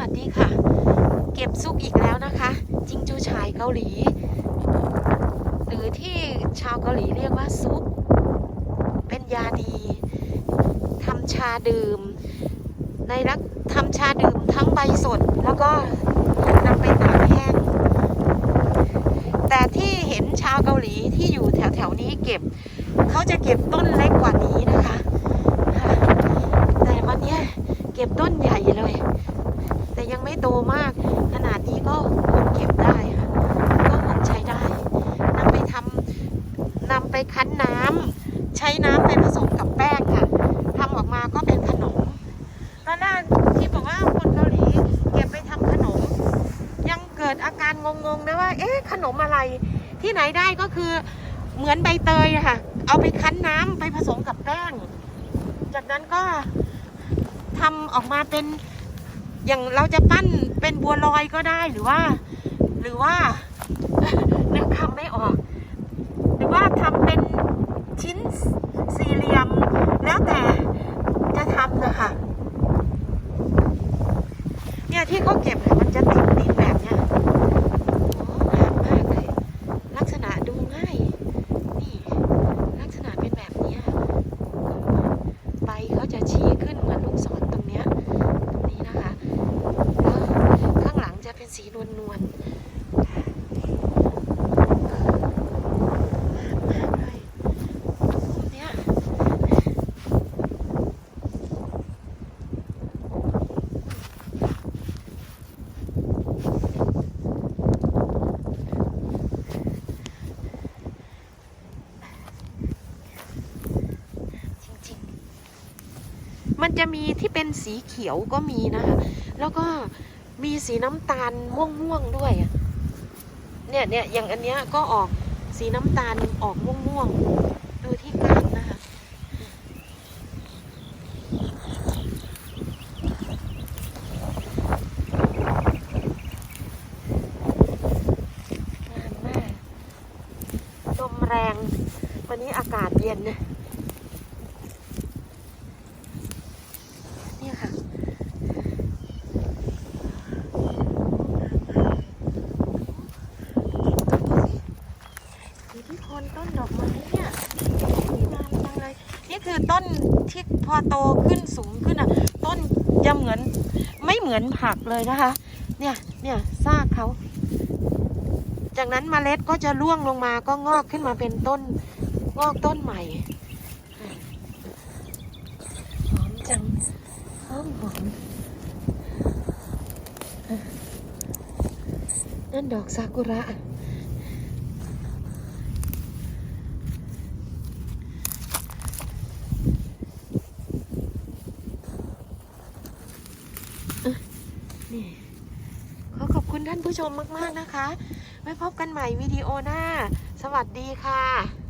วัสดีค่ะ เก็บซุกอีกแล้วนะคะ จิงจูฉายเกาหลี หรือที่ชาวเกาหลีเรียกว่าซุป เป็นยาดีทำชาดื่ม ในรักทำชาดื่มทั้งใบสดแล้วก็นำไปตากแห้ง แต่ที่เห็นชาวเกาหลีที่อยู่แถวๆนี้เก็บ เขาจะเก็บต้นเล็กกว่านี้นะคะแต่วันเนี้ยเก็บต้นใหญ่เลย แต่ยังไม่โตมาก ขนาดนี้ก็ควรเก็บได้ค่ะ ก็คงใช้ได้นำไปทำนำไปคั้ นน้ำใช้น้ำไปผสมกับแป้งค่ะทำออกมาก็เป็นขนมตอนแรกที่บอกว่าคนเกาหลีเก็บไปทำขนม ยังเกิดอาการงงๆนะว่า เอ๊ะขนมอะไร ที่ไหนได้ก็คือเหมือนใบเตยค่ะ เอาไปคั้นน้ำไปผสมกับแป้ง จากนั้นก็ทำออกมาเป็นอย่างเราจะปั้นเป็นบัวลอยก็ได้หรือว่า หรือว่า นึกคำไม่ออก หรือว่าทำเป็นชิ้นสี่เหลี่ยม แล้วแต่จะ ทำนะคะ เนี่ยที่เขาเก็บเนี่ยมันจะติดดินแบบเนี้ยโอ้งามมากเลย ลักษณะดูง่าย นี่ ลักษณะเป็นแบบเนี้ยใบเขาจะชี้ขึ้นเหมือนลูกศรตรงเนี้ย ตรงนี้นะคะ แล้วข้างหลังจะเป็นสีนวลนวลมากเลยเนี่ยจริงๆ มันจะมีที่เป็นสีเขียวก็มีนะคะแล้วก็มีสีน้ำตาลม่วงๆด้วยเนี่ยเนี่ยอย่างอันเนี้ยก็ออกสีน้ำตาลออกม่วงๆดูที่ก้านนะคะงามมากลมแรง วันนี้อากาศเย็นนะเนี่ยค่ะ อยู่ที่โคนต้นดอกไม้เนี่ยสวยงามจังเลย นี่ คือต้นที่พอโตขึ้นสูงขึ้นอะ ต้นจะเหมือนไม่เหมือนผักเลยนะคะ เนี่ยเนี่ยซากเขา จากนั้นเมล็ดก็จะร่วงลงมาก็งอกขึ้นมาเป็นต้นงอกต้นใหม่หอมจังหอมหอมนั่นดอกซากุระ นี่ขอขอบคุณ ท่านผู้ชมมาก ๆ นะคะ ไว้พบกันใหม่วิดีโอหน้า สวัสดีค่ะ